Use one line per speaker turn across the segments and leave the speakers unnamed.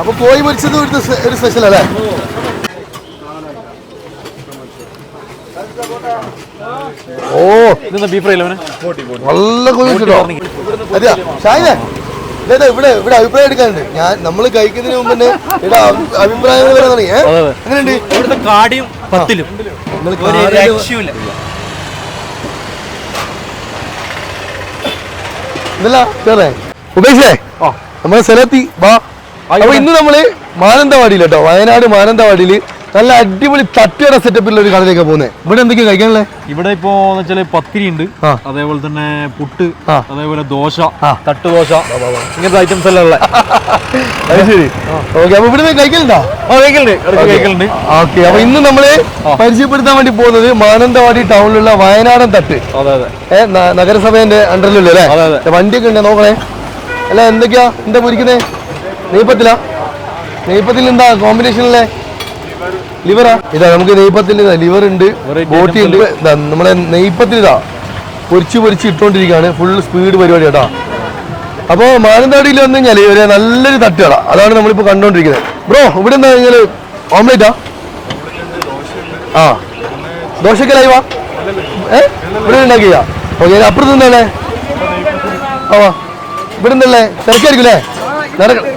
അപ്പൊ കോഴി പൊരിച്ചത് ഒരു ഒരു സ്പെഷ്യൽ അല്ലേ? ഓ
ഇതെന്താ ബീഫ് ഫ്രൈ
നല്ല കോഴി പൊരിച്ചിട്ടോ അതെയാ? ഷാഹിദേ ഇതേതാ ഇവിടെ ഇവിടെ അഭിപ്രായം എടുക്കാനുണ്ട്. ഞാൻ നമ്മൾ കഴിക്കുന്നതിന് മുമ്പ് തന്നെ ഇവിടെ അഭിപ്രായം അഭിപ്രായങ്ങൾ വരാൻ തുടങ്ങി. എങ്ങനെയുണ്ട്?
ഇവിടുത്തെ കാടിയും പത്തിലും.
ഇതല്ല കേറേ ഉപേക്ഷേ നമ്മളെ സ്ഥലത്തി വാ. അപ്പൊ ഇന്ന് നമ്മൾ മാനന്തവാടിയിൽ കേട്ടോ വയനാട് മാനന്തവാടിയിൽ നല്ല അടിപൊളി തട്ടുകട സെറ്റപ്പിലുള്ള ഒരു കടയിലേക്ക് പോകുന്നത് ഇവിടെ എന്തൊക്കെയാ കഴിക്കാനുള്ളത്
ഇവിടെ ഇപ്പോ വെച്ചാൽ പത്തിരി ഉണ്ട്. അതേപോലെ തന്നെ പുട്ട്. അതേപോലെ ദോശ. തട്ടുദോശ ഇങ്ങനത്തെ ഐറ്റംസ് എല്ലാം ഉള്ള.
അത് ശരി. ഓക്കെ അപ്പൊ ഇവിടെ കഴിക്കലുണ്ടോ?
കഴിക്കലുണ്ട്
ഓക്കെ അപ്പൊ ഇന്ന് നമ്മൾ പരിചയപ്പെടുത്താൻ വേണ്ടി പോകുന്നത് മാനന്തവാടി ടൗണിലുള്ള വയനാടൻ തട്ട്.
അതെ അതെ.
ഏ ന- നഗരസഭേന്റെ അണ്ടറിലുള്ള അല്ലേ. വണ്ടിയൊക്കെ ഉണ്ട് നോക്കണേ? അല്ല എന്തൊക്കെയാ? എന്താ പൊരിക്കുന്നേ? നെയ്പ്പത്തിലാ നെയ്പ്പത്തിൽ എന്താ കോമ്പിനേഷനിലെ ലിവറാ ഇതാ നമുക്ക് നെയ്പ്പത്തിൽ ലിവർ ഉണ്ട് ബോട്ടി ഉണ്ട്. ഇതാ നമ്മളെ നെയ്പ്പത്തിൽ ഇതാ പൊരിച്ച് പൊരിച്ച് ഇട്ടുകൊണ്ടിരിക്കുകയാണ് ഫുൾ സ്പീഡ് പരിപാടി കേട്ടോ. അപ്പോൾ മാനന്തവാടിയിൽ വന്നു കഴിഞ്ഞാൽ ഒരു നല്ലൊരു തട്ടുകട അതാണ് നമ്മളിപ്പോൾ കണ്ടുകൊണ്ടിരിക്കുന്നത് ബ്രോ ഇവിടെ എന്താ നിങ്ങൾ ഓംലേറ്റാ ആ. ദോശക്ക് ലൈവാ ഏ? ഇവിടെ ഉണ്ടാക്കിയ ഓക്കെ അപ്പുറത്ത് നിന്നല്ലേ ആ ഇവിടെ നിന്നല്ലേ തിരക്കായിരിക്കും അല്ലേ? നടക്കട്ടെ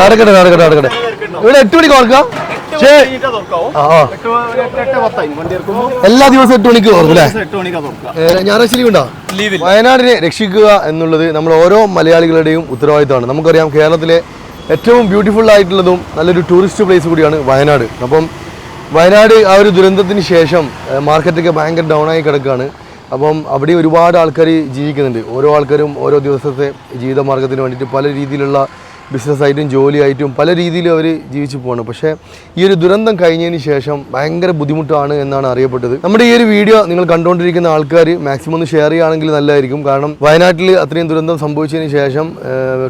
നടക്കട്ടെ നടക്കട്ടെ. ഇവിടെ എട്ട് മണിക്ക് ഓർക്കാം. എല്ലാ ദിവസവും എട്ട് മണിക്ക് ഓർക്കും ഞായറാഴ്ച ലീവ് ഉണ്ടോ? വയനാടിനെ രക്ഷിക്കുക എന്നുള്ളത് നമ്മൾ ഓരോ മലയാളികളുടെയും ഉത്തരവാദിത്തമാണ്. നമുക്കറിയാം കേരളത്തിലെ ഏറ്റവും ബ്യൂട്ടിഫുൾ ആയിട്ടുള്ളതും നല്ലൊരു ടൂറിസ്റ്റ് പ്ലേസ് കൂടിയാണ് വയനാട്. അപ്പം വയനാട് ആ ഒരു ദുരന്തത്തിന് ശേഷം മാർക്കറ്റൊക്കെ ഭയങ്കര ഡൗൺ ആയി കിടക്കുകയാണ്. അപ്പം അവിടെ ഒരുപാട് ആൾക്കാർ ജീവിക്കുന്നുണ്ട്. ഓരോ ആൾക്കാരും ഓരോ ദിവസത്തെ ജീവിതമാർഗത്തിന് വേണ്ടിയിട്ട് പല രീതിയിലുള്ള ബിസിനസ്സായിട്ടും ജോലിയായിട്ടും പല രീതിയിലും അവർ ജീവിച്ചു പോവാണ്. പക്ഷേ ഈ ഒരു ദുരന്തം കഴിഞ്ഞതിന് ശേഷം ഭയങ്കര ബുദ്ധിമുട്ടാണ് എന്നാണ് അറിയപ്പെട്ടത്. നമ്മുടെ ഈ ഒരു വീഡിയോ നിങ്ങൾ കണ്ടുകൊണ്ടിരിക്കുന്ന ആൾക്കാർ മാക്സിമം ഒന്ന് ഷെയർ ചെയ്യുകയാണെങ്കിൽ നല്ലതായിരിക്കും. കാരണം വയനാട്ടിൽ അത്രയും ദുരന്തം സംഭവിച്ചതിന് ശേഷം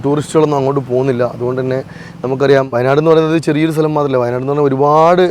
ടൂറിസ്റ്റുകളൊന്നും അങ്ങോട്ട് പോകുന്നില്ല. അതുകൊണ്ട് തന്നെ നമുക്കറിയാം വയനാട് എന്ന് പറയുന്നത് ചെറിയൊരു സ്ഥലം മാത്രമല്ല. വയനാട് എന്ന് പറഞ്ഞാൽ ഒരുപാട്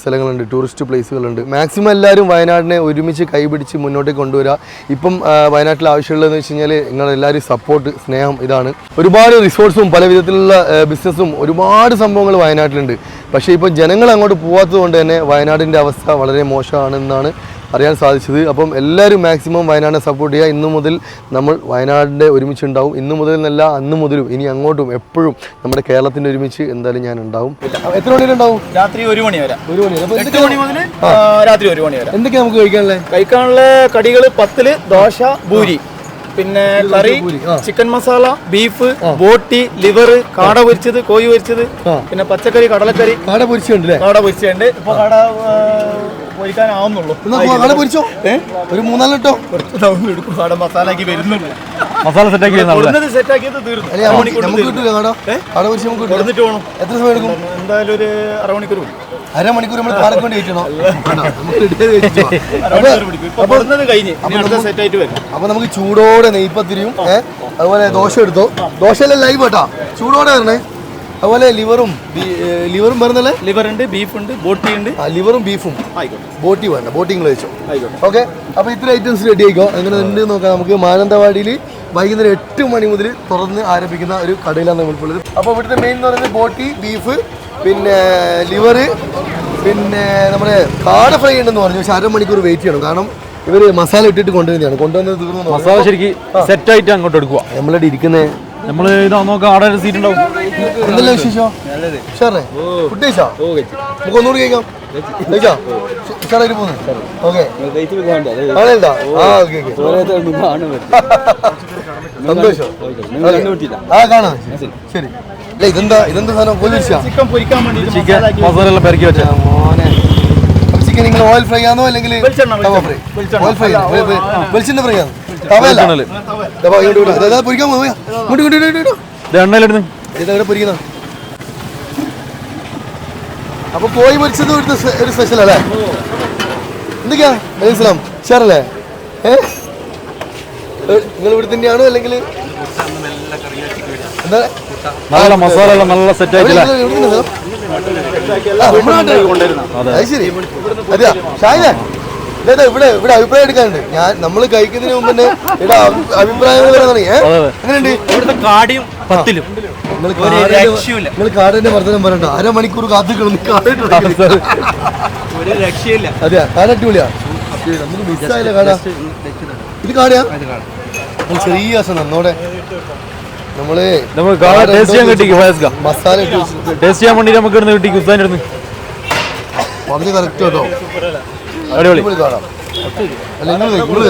സ്ഥലങ്ങളുണ്ട് ടൂറിസ്റ്റ് പ്ലേസുകളുണ്ട് മാക്സിമം എല്ലാവരും വയനാടിനെ ഒരുമിച്ച് കൈപിടിച്ച് മുന്നോട്ട് കൊണ്ടുവരിക ഇപ്പം വയനാട്ടിൽ ആവശ്യമുള്ളതെന്ന് വെച്ച് കഴിഞ്ഞാൽ നിങ്ങളെല്ലാവരും സപ്പോർട്ട് സ്നേഹം ഇതാണ്. ഒരുപാട് റിസോർട്സും പല വിധത്തിലുള്ള ബിസിനസ്സും ഒരുപാട് സംഭവങ്ങൾ വയനാട്ടിലുണ്ട്. പക്ഷേ ഇപ്പോൾ ജനങ്ങൾ അങ്ങോട്ട് പോകാത്തത് കൊണ്ട് തന്നെ വയനാടിന്റെ അവസ്ഥ വളരെ മോശമാണെന്നാണ് അറിയാൻ സാധിച്ചത്. അപ്പം എല്ലാവരും മാക്സിമം വയനാടിനെ സപ്പോർട്ട് ചെയ്യുക. ഇന്നു മുതൽ നമ്മൾ വയനാടിന്റെ ഒരുമിച്ചുണ്ടാവും. ഇന്നു മുതൽ എന്നല്ല അന്ന് മുതലും ഇനി അങ്ങോട്ടും എപ്പോഴും നമ്മുടെ കേരളത്തിന്റെ ഒരുമിച്ച് എന്തായാലും ഞാൻ ഉണ്ടാവും. എത്ര മണി ഉണ്ടാവും?
രാത്രി ഒരു മണി വരെ.
ഒരു മണി വരെ.
എട്ട് മണി മുതൽ രാത്രി ഒരു മണി വരെ.
എന്തൊക്കെയാണ് നമുക്ക് കഴിക്കാനുള്ളത്
കഴിക്കാനുള്ള കടികൾ പത്തിൽ ദോശ പൂരി പിന്നെ കറി ചിക്കൻ മസാല ബീഫ് ബോട്ടി ലിവർ കാട പൊരിച്ചത് കോഴി പൊരിച്ചത് പിന്നെ പച്ചക്കറി കടലക്കറി.
കാട പൊരിച്ചുണ്ട്
കാട പൊരിച്ചുണ്ട് ഇപ്പൊ കാട പൊരിക്കാനാവുന്നുള്ളൂ.
കാട പൊരിച്ചോ? ഒരു
മൂന്നാൽ എടുക്കും കാട മസാല ആക്കി വരുന്നുള്ളൂ
മസാല സെറ്റാക്കി
തീർന്നു.
നമുക്ക് കാട? കാട പൊരിച്ച് നമുക്ക് എത്ര സമയം എടുക്കും?
എന്തായാലും ഒരു അരമണിക്കൂർ
അരമണിക്കൂർ നമ്മൾ കാടക്ക് വേണ്ടി അപ്പൊ നമുക്ക് ചൂടോടെ നെയ്പ്പത്തിരിയും അതുപോലെ ദോശ എടുത്തോ. ദോശയല്ലേ ലൈവ് കേട്ടാ? ചൂടോടെ വരണേ. അതുപോലെ ലിവറും ലിവറും വരുന്നല്ലേ
ലിവർ ഉണ്ട് ബീഫ് ഉണ്ട് ബോട്ടി ഉണ്ട്.
ആ ലിവറും ബീഫും
ആയിക്കോട്ടെ.
ബോട്ടി വേണ്ട ബോട്ടിങ്ങൾ വെച്ചോ.
ആയിക്കോട്ടെ.
ഓക്കെ അപ്പൊ ഇത്ര ഐറ്റംസ് റെഡി ആയിക്കോ? എങ്ങനെ ഉണ്ട് നോക്കാം നമുക്ക്. മാനന്തവാടിയിൽ വൈകുന്നേരം എട്ട് മണി മുതൽ തുറന്ന് ആരംഭിക്കുന്ന ഒരു കടയിലാണ് നമ്മൾ ഉള്ളത്. അപ്പോൾ ഇവിടുത്തെ മെയിൻ എന്ന് പറയുന്നത് ബോട്ടി ബീഫ് പിന്നെ ലിവറ് പിന്നെ നമ്മുടെ കാട് ഫ്രൈ ഉണ്ടെന്ന് പറഞ്ഞു. പക്ഷെ അരമണിക്കൂർ വെയിറ്റ് ചെയ്യണം. കാരണം ഇവർ മസാല ഇട്ടിട്ട് കൊണ്ടുവരുന്നതാണ്. കൊണ്ടുവന്നത് തീർന്നു
മസാല ശരിക്ക് സെറ്റായിട്ട് അങ്ങോട്ട് എടുക്കുക.
നമ്മളിവിടെ ഇരിക്കുന്നേ.
നമ്മൾ ഇതാ നോക്കാം ആടെ ഒരു സീറ്റ് ഉണ്ടാവും.
എന്തെല്ലാം വിശേഷോ? ഉഷാറേ ഫുഡ് കഴിച്ചോ? നമുക്ക് ഒന്നുകൂടി കഴിക്കാം. കഴിച്ചോ. ഉഷാറായിട്ട് പോകുന്നു. ഓക്കെ. ആണല്ലോ ആ ഓക്കെ സന്തോഷം. ആ കാണാം. ശരി. ഇതെന്താ ഇതെന്താ സാധനം?
ചിക്കൻ പൊരിക്കാൻ വേണ്ടി
ചിക്കൻ മസാല പെരക്കി വെച്ച
മോനെ. ചിക്കൻ നിങ്ങൾ ഓയിൽ ഫ്രൈ ആണോ അല്ലെങ്കിൽ തവ ഫ്രൈ ഓയിൽ ഫ്രൈ വെളിച്ചെണ്ണ ഫ്രൈ ആണ്. തവയല്ല. തവ ഇങ്ങോട്ട് പൊരിക്കാൻ പോവാ ഇങ്ങോട്ട് ഇങ്ങോട്ട് ഇങ്ങോട്ട്
എണ്ണയിലെടുത്ത്
ഇതാ ഇവിടെ പൊരിക്കുന്ന? അപ്പൊ കോഴി പൊരിച്ചത് ഒരു സ്പെഷ്യൽ അല്ലേ? എന്തൊക്കെയാ? അലൈഹിസ്ലാം ഷാറല്ലേ ഏ? നിങ്ങൾ ഇവിടുത്തെ ആണോ അല്ലെങ്കിൽ എന്താ?
നല്ല മസാല എല്ലാം നല്ല സെറ്റ് ആയിട്ടില്ല?
ഇവിടെ ഇവിടെ അഭിപ്രായം എടുക്കാനുണ്ട്. ഞാൻ നമ്മൾ കഴിക്കുന്നതിന് മുമ്പ് തന്നെ ഇവിടെ അഭി- അഭിപ്രായങ്ങൾ വരാൻ തുടങ്ങി.
ഇവിടുത്തെ കാടിയും പത്തിലും.
നിങ്ങൾ കാടിന്റെ വർദ്ധനം പറയണ്ട. അരമണിക്കൂർ അതെ കാട് അടിപൊളിയാ. ശരി, നമുക്ക് മിസ്സായില്ല കാടാ. ഇത് കാടിയാ? ചെറിയ നന്നോടെ. നമ്മൾ
നമുക്ക് കാണാൻ ടേസ്റ്റ് ചെയ്യാൻ കിട്ടി ഫയസ്ക
മസാല ഇട്ട് വെച്ചിട്ട്.
ടേസ്റ്റ് ചെയ്യാൻ വേണ്ടി നമുക്ക് ഇടുന്ന് കിട്ടി കുസ്താന്റെ അടുത്ത്
പറഞ്ഞ് കറക്റ്റ് കേട്ടോ.
അടിപൊളി.
അടിപൊളി കാണാം. അല്ല നിങ്ങൾ കഴിക്കും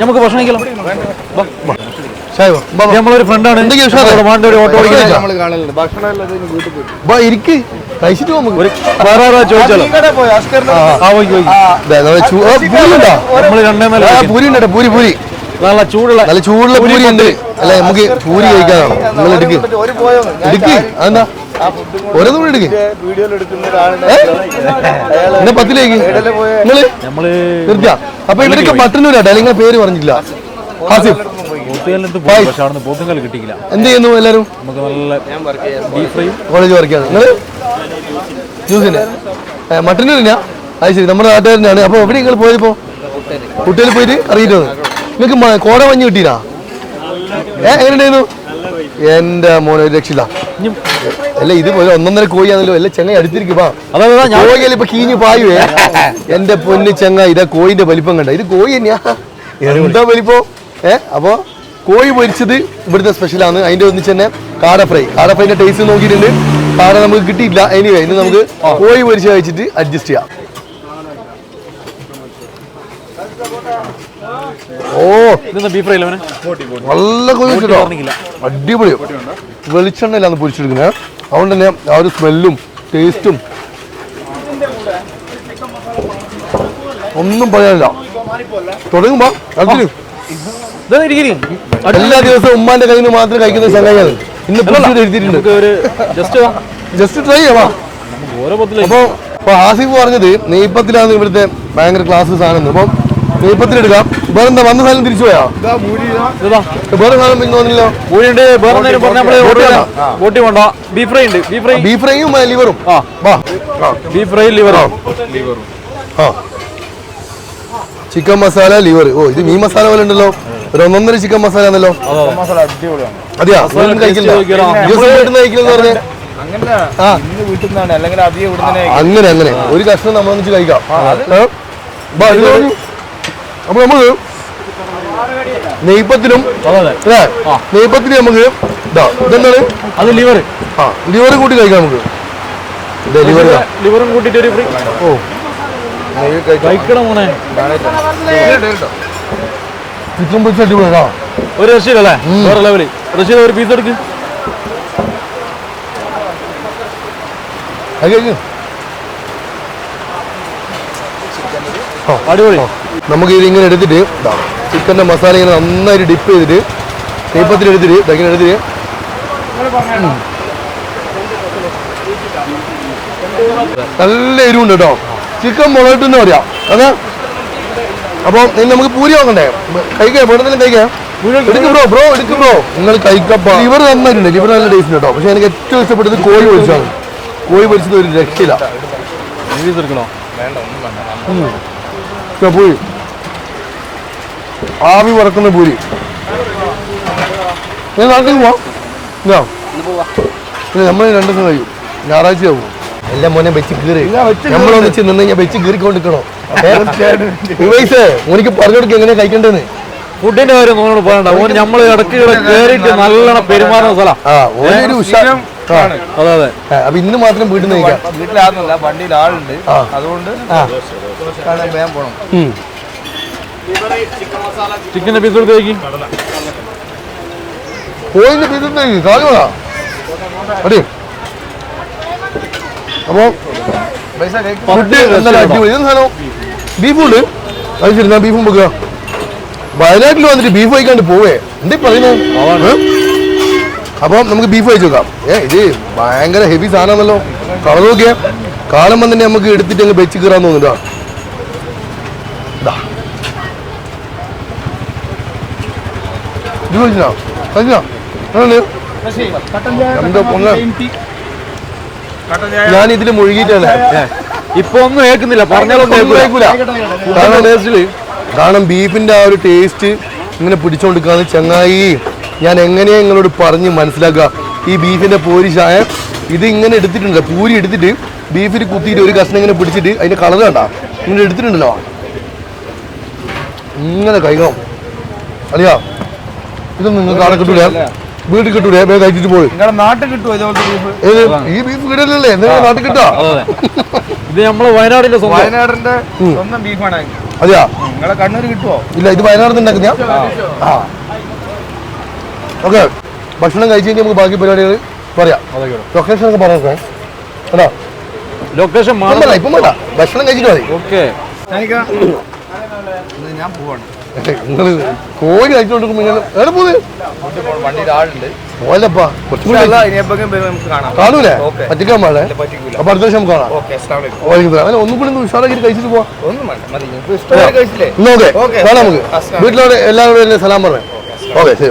നമുക്ക് ഭക്ഷണം. നമ്മളൊരു ഫ്രണ്ടാണ്
ഇരിക്ക്. കഴിച്ചിട്ട് നമുക്ക്
ഒരു വേറെ ആരാ ചോദിച്ചാലോ ആ പോയി പോയി.
ദേ, നമ്മൾ ചൂ- പൂരി ഉണ്ടോ?
നമ്മൾ രണ്ടേ നാല്
ആ, പൂരി ഉണ്ട് പൂരി പൂരി.
നല്ല ചൂടുള്ള
നല്ല ചൂടുള്ള പൂരി ഉണ്ട്. അല്ല നമുക്ക് പൂരി കഴിക്കാനാണോ? നിങ്ങൾ എടുക്ക് എടുക്ക് അതെന്താ? ഓരോന്നും കൂടി എടുക്ക് എന്നാ പത്തിലേക്ക് നിങ്ങൾ?
നമ്മൾ
നിർത്തിയാ? അപ്പൊ ഇവരൊക്കെ പട്ടണൂരാട്ടെ അല്ലെങ്കിൽ പേര് പറഞ്ഞില്ല ഹാസിഫ് എന്ത് ചെയ്യുന്നു എല്ലാരും
നമുക്ക് നല്ല ബീഫ് ഫ്രൈയും
കോളേജ് വർക്കാണ് നിങ്ങൾ? ജ്യൂസിന് മട്ടന്നൂരിനാ? അത് ശരി നമ്മുടെ നാട്ടുകാരനാണ്. അപ്പൊ എവിടെ നിങ്ങൾ പോയപ്പോ കുട്ടികൾ പോയിട്ട് അറിയിട്ടോ നിങ്ങൾക്ക് കോട മഞ്ഞ് കിട്ടീനാ ഏ എങ്ങനെയുണ്ടായിരുന്നു? എന്റെ മോനെ ഒരു അല്ല ഇത് ഒരു ഒന്നൊന്നര കോഴിയാണല്ലോ. അല്ല ചെങ്ങ
അടുത്തിരിക്കും
കോഴികൾ ഇപ്പൊ കീഞ്ഞു പായുവേ. എന്റെ പൊന്ന് ചെങ്ങ ഇതാ കോഴിന്റെ വലിപ്പം കണ്ട. ഇത് കോഴി തന്നെയാ. എന്താ വലിപ്പം? ഏ അപ്പൊ കോഴി പൊരിച്ചത് ഇവിടുത്തെ സ്പെഷ്യലാണ് അതിന്റെ ഒന്നിച്ച് തന്നെ കാട ഫ്രൈ. കാട ഫ്രൈന്റെ ടേസ്റ്റ് നോക്കിയിട്ടുണ്ട്. കാട നമുക്ക് കിട്ടിയില്ല എനിവേ ഇനി നമുക്ക് കോഴി പൊരിച്ച് കഴിച്ചിട്ട് അഡ്ജസ്റ്റ് ചെയ്യാം. ഓ
ബീഫ് ഫ്രൈ
നല്ല കൊതിച്ചിട്ടോ അടിപൊളിയോ
വെളിച്ചെണ്ണ
അടിപൊളി. വെളിച്ചെണ്ണയിലാണ് പൊരിച്ചെടുക്കുന്നത്. അതുകൊണ്ട് തന്നെ ആ ഒരു സ്മെല്ലും ടേസ്റ്റും ഒന്നും പറയാനില്ല. തുടങ്ങുമ്പോ എല്ലാ ദിവസവും ഉമ്മാന്റെ കയ്യിൽ നിന്ന് മാത്രം കഴിക്കുന്ന സംഗതിയാണ്. എഴുതിയിട്ടുണ്ട്.
ജസ്റ്റ്
ജസ്റ്റ് ട്രൈ ചെയ്യാം
ഓരോ പത്തിലേക്ക്
അപ്പൊ ഇപ്പൊ ആസിഫ് പറഞ്ഞത് നെയ്പ്പത്തിലാണ് ഇവിടുത്തെ ഭയങ്കര ക്ലാസ് സാധനം അപ്പം നെയ്പ്പത്തിലെടുക്കാം വേറെ എന്താ വന്ന സാധനം തിരിച്ചു പോയാ?
ഇതാ
വേറെ സാധനം പിന്നെ തോന്നില്ലോ
കോഴിയുണ്ട്
ബോട്ടി.
വേണ്ട. ബീഫ് ഫ്രൈ ഉണ്ട് ബീഫ് ഫ്രൈ
ബീഫ് ഫ്രൈയും ലിവറും
ആ ബീഫ് ഫ്രൈ ലിവറോ
ആ ചിക്കൻ മസാല ലിവർ ഓ ഇത് മീൻ മസാല പോലെ ഉണ്ടല്ലോ. ഒരു ഒന്നൊന്നര ചിക്കൻ മസാല ആണല്ലോ. മസാല വീട്ടിൽ അങ്ങനെ അങ്ങനെ. ഒരു കഷ്ണം നമ്മൾ ഒന്നിച്ച് കഴിക്കാം. അപ്പൊ
നമ്മൾ
നെയ്പത്തിനും നെയ്പ്പത്തിന് നമുക്ക് ഇതാ ഇതെന്താണ്?
അത് ലിവർ
ആ ലിവർ കൂട്ടി കഴിക്കാം നമുക്ക്. ലിവർ
ലിവറും കൂട്ടിട്ട് ഒരു
ഓ.
കഴിക്കണം. മോനെ?
പൊരിച്ച അടിപൊളിയാ.
ഒരു അല്ലേ വേറെ ലെവൽ റഷീദ് ഒരു പീസ് എടുക്ക്. അടിപൊളി.
നമുക്ക് ഇത് ഇങ്ങനെ എടുത്തിട്ട് ചിക്കന്റെ മസാല ഇങ്ങനെ നന്നായിട്ട് ഡിപ്പ് ചെയ്തിട്ട് തേപ്പത്തിൽ എടുത്തിട്ട് ഇതങ്ങനെ എടുത്തിട്ട്. നല്ല എരിവുണ്ട് കേട്ടോ. ചിക്കൻ മുളകിട്ടെന്ന് പറയാം അതാ. അപ്പം ഇനി നമുക്ക് പൂരി വാങ്ങണ്ടേ കഴിക്കാം പെട്ടെന്ന് കഴിക്കാം ബ്രോ ബ്രോ എടുക്കും ബ്രോ നിങ്ങൾ കൈക്കപ്പ. ലിവർ നന്നായിട്ടുണ്ട് ലിവർ നല്ല ടേസ്റ്റ് കേട്ടോ. പക്ഷെ എനിക്ക് ഏറ്റവും ഇഷ്ടപ്പെട്ടത് കോഴി പൊരിച്ചാണ് കോഴി പൊരിച്ചത് ഒരു രക്ഷയില്ല. പൂരി. ആവി വറക്കുന്ന പൂരി. ഞാൻ നാട്ടിൽ പോവാം. നമ്മൾ രണ്ടു ദിവസം കഴിയും. ഞായറാഴ്ച പോകും എല്ലാം മോനെ വെച്ച് കീറി. നമ്മളൊന്നിച്ച് നിന്ന് ഞാൻ വെച്ച് കീറിക്കൊണ്ടിരിക്കണോ? മോനിക്ക് പറഞ്ഞു കൊടുക്കുക എങ്ങനെയാ കഴിക്കേണ്ടതെന്ന്.
ഫുഡിന്റെ കാര്യം നോക്കണ പറയണ്ട. ഓൻ നമ്മൾ ഇടയ്ക്ക് കയറിയിട്ട് നല്ലോണം പെരുമാറുന്ന സ്ഥലം. അതെ അതെ.
അപ്പൊ ഇന്ന് മാത്രം വീട്ടിൽ നിന്ന്
വീട്ടിലാകുന്നില്ല വണ്ടിയിൽ ആളുണ്ട്. അതുകൊണ്ട് വേഗം പോണം.
ചിക്കന്റെ പീസ്
കോഴിന്റെ പീസ് കാലുകളാ അടി. അപ്പോ ഫുഡ് നല്ല അടിപൊളി. സാധനം? ബീഫുണ്ട്. കഴിച്ചിരുന്ന ബീഫും വെക്കുക. വയനാട്ടിൽ വന്നിട്ട് ബീഫ് കഴിക്കാണ്ട് പോവേ. എന്തേ പറയുന്നത് ഏ? അപ്പം നമുക്ക് ബീഫ് കഴിച്ചു നോക്കാം ഏ ഇത് ഭയങ്കര ഹെവി സാധനമാണല്ലോ. കളർ നോക്കിയേ. കാലം തന്നെ നമുക്ക് എടുത്തിട്ട് അങ്ങ് വെച്ച് കയറാൻ തോന്നുന്നുണ്ടോ? ഇതാ. എന്താ ഞാൻ ഇതിൽ മുഴുകിയിട്ടാണ്
ഇപ്പൊ ഒന്നും കേൾക്കുന്നില്ല പറഞ്ഞാലൊന്നും കേൾക്കൂല
ടേസ്റ്റിൽ കാരണം ബീഫിന്റെ ആ ഒരു ടേസ്റ്റ് ഇങ്ങനെ പിടിച്ചോണ്ടിരിക്കാന്ന് ചങ്ങായി. ഞാൻ എങ്ങനെയാ നിങ്ങളോട് പറഞ്ഞ് മനസ്സിലാക്കുക? ഈ ബീഫിന്റെ പൂരി ചായ ഇത് ഇങ്ങനെ എടുത്തിട്ടുണ്ട്. പൂരി എടുത്തിട്ട് ബീഫിൽ കുത്തിയിട്ട് ഒരു കഷ്ണം ഇങ്ങനെ പിടിച്ചിട്ട് അതിന്റെ കളർ കണ്ട? ഇങ്ങനെ എടുത്തിട്ടുണ്ടല്ലോ. ഇങ്ങനെ കഴിക്കണം അറിയാ ഇതൊന്നും നിങ്ങൾക്ക് ആടെ കിട്ടൂല? വീട്ടിൽ കിട്ടൂലേ? വേഗം കഴിച്ചിട്ട് പോയി.
നിങ്ങളുടെ നാട്ടിൽ കിട്ടുമോ ഇതുപോലത്തെ ബീഫ്
ഈ ബീഫ് കിട്ടില്ലേ എന്തെങ്കിലും നാട്ടിൽ കിട്ടാ
ഇത് നമ്മൾ വയനാടിന്റെ
വയനാടിന്റെ സ്വന്തം ബീഫാണ്
അതെയാ?
നിങ്ങളെ കണ്ണൂർ കിട്ടുമോ
ഇല്ല ഇത് വയനാട് ഉണ്ടാക്കുന്ന ആ. ഓക്കെ. ഭക്ഷണം കഴിച്ച് കഴിഞ്ഞാൽ നമുക്ക് ബാക്കി പരിപാടികൾ പറയാം. ലൊക്കേഷൻ ഒക്കെ പറയാം കേട്ടോ
ലൊക്കേഷൻ
ഇപ്പം വേണ്ട ഭക്ഷണം കഴിച്ചിട്ട് മതി.
ഓക്കെ
ഞാൻ പോവാണ്.
നിങ്ങൾ കോഴി കഴിച്ചോണ്ടിരിക്കുമ്പോ എവിടെ പോകുന്നത് പോലപ്പാ കാണൂലേ?
Okay.
പറ്റിക്കാൻ പാടേ?
പറ്റിക്കൂല.
അപ്പൊ അടുത്ത ദിവസം കാണാം. അങ്ങനെ ഒന്നും കൂടി ഉഷാറാക്കി കഴിച്ചിട്ട് പോവാം. ഓക്കെ കാണാം നമുക്ക്. വീട്ടിലോടെ എല്ലാവരോടും സലാം പറഞ്ഞു. ഓക്കെ ശരി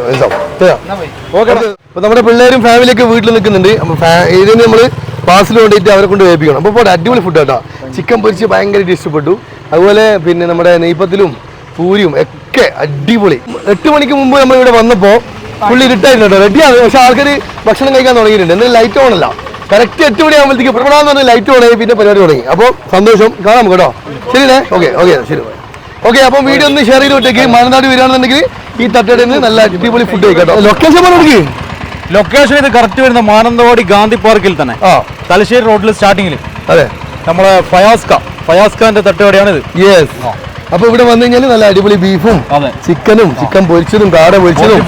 ഓക്കെ അപ്പൊ നമ്മുടെ പിള്ളേരും ഫാമിലിയൊക്കെ വീട്ടിൽ നിൽക്കുന്നുണ്ട്. അപ്പൊ ഇതിന് നമ്മൾ പാസിൽ കൊണ്ടിട്ട് അവരെ കൊണ്ട് വേപ്പിക്കണം അപ്പോൾ അടിപൊളി ഫുഡ് കേട്ടോ. ചിക്കൻ പൊരിച്ച് ഭയങ്കരമായിട്ട് ഇഷ്ടപ്പെട്ടു. അതുപോലെ പിന്നെ നമ്മുടെ നെയ്പ്പത്തിലും പൂരിയും ഒക്കെ അടിപൊളി. എട്ട് മണിക്ക് മുമ്പ് നമ്മൾ ഇവിടെ വന്നപ്പോൾ പുള്ളി ഇരുട്ടായിരുന്നു കേട്ടോ. റെഡിയാണ് പക്ഷെ ആൾക്കാർ ഭക്ഷണം കഴിക്കാൻ തുടങ്ങിയിട്ടുണ്ട്. എന്തായാലും ലൈറ്റ് ഓണല്ല കറക്റ്റ് എട്ട് മണി ആകുമ്പോഴത്തേക്ക് പ്രകടനം പറഞ്ഞ ലൈറ്റ് ഓൺ ആയി. പിന്നെ പരിപാടി തുടങ്ങി. അപ്പോൾ സന്തോഷം. കാണാം കേട്ടോ. ശരിയല്ലേ? ഓക്കെ ഓക്കെ ശരി. ഓക്കെ അപ്പം വീഡിയോ ഒന്ന് ഷെയർ ചെയ്ത് വിട്ടേക്ക്. മാനന്തവാടി വരികയാണെന്നുണ്ടെങ്കിൽ ഈ തട്ടേടെ നല്ല അടിപൊളി ഫുഡ് കഴിക്കാം ലൊക്കേഷൻ പറഞ്ഞു
ലൊക്കേഷൻ ഇത് കറക്റ്റ് വരുന്ന മാനന്തവാടി ഗാന്ധി പാർക്കിൽ തന്നെ.
ആ.
തലശ്ശേരി റോഡിൽ സ്റ്റാർട്ടിങ്ങിൽ
അതെ.
നമ്മളെ ഫയാസ്ക. ഫയാസ്കാന്റെ തട്ടുകടയാണ് ഇത്
യെസ് അപ്പൊ ഇവിടെ വന്നു കഴിഞ്ഞാൽ നല്ല അടിപൊളി ബീഫും ചിക്കനും ചിക്കൻ പൊരിച്ചതും കാട പൊരിച്ചതും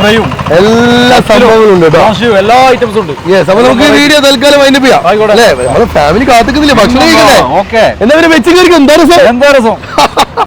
എല്ലാ സംഭവങ്ങളും ഉണ്ട് കേട്ടോ.
എല്ലാ ഐറ്റംസും ഉണ്ട്.
യെസ് അപ്പൊ നമുക്ക് വീഡിയോ തൽക്കാലം വൈൻഡപ്പ് ചെയ്യാം. ഫാമിലി കാത്തിക്കുന്നില്ലേ? ഭക്ഷണം കഴിക്കണ്ടേ? എന്താ പിന്നെ വെച്ച് കയറിക്കും എന്താ രസം?
എന്താ രസം?